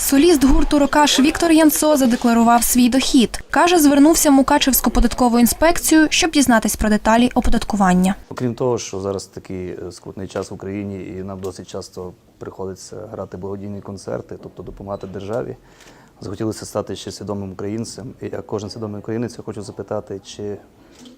Соліст гурту Рокаш Віктор Янцо задекларував свій дохід. Каже, звернувся в Мукачевську податкову інспекцію, щоб дізнатись про деталі оподаткування. Окрім того, що зараз такий е, скрутний час в Україні, і нам досить часто приходиться грати благодійні концерти, тобто допомагати державі. Захотілося стати ще свідомим українцем. І як кожен свідомий українець, я хочу запитати, чи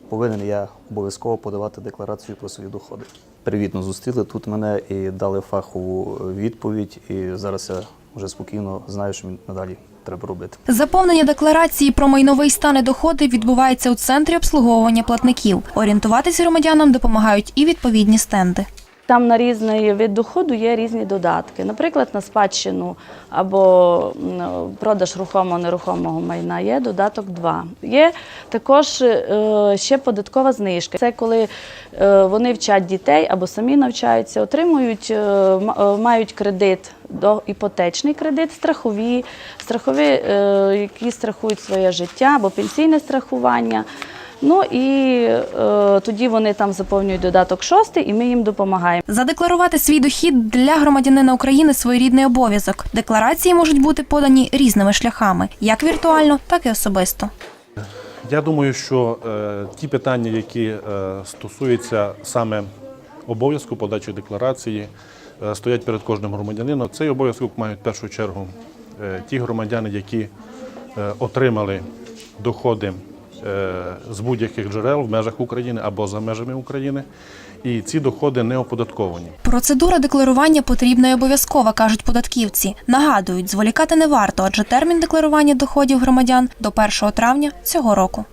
повинен я обов'язково подавати декларацію про свої доходи. Привітно зустріли тут мене і дали фахову відповідь. І зараз я вже спокійно знаю, що мені надалі треба робити. Заповнення декларації про майновий стан і доходи відбувається у центрі обслуговування платників. Орієнтуватись громадянам допомагають і відповідні стенди. Там на різний вид доходу є різні додатки. Наприклад, на спадщину або продаж рухомого нерухомого майна є додаток 2. Є також е, ще податкова знижка. Це коли е, вони вчать дітей або самі навчаються, отримують, е, мають кредит. До іпотечний кредит, страхові, страхові, е, які страхують своє життя або пенсійне страхування. Ну і е, тоді вони там заповнюють додаток шостий, і ми їм допомагаємо. Задекларувати свій дохід для громадянина України своєрідний обов'язок. Декларації можуть бути подані різними шляхами, як віртуально, так і особисто. Я думаю, що е, ті питання, які е, стосуються саме обов'язку подачі декларації, стоять перед кожним громадянином. Цей обов'язок мають в першу чергу е, ті громадяни, які е, отримали доходи е, з будь-яких джерел в межах України або за межами України, і ці доходи не оподатковані. Процедура декларування потрібна і обов'язкова, кажуть податківці. Нагадують, зволікати не варто, адже термін декларування доходів громадян до 1 травня цього року.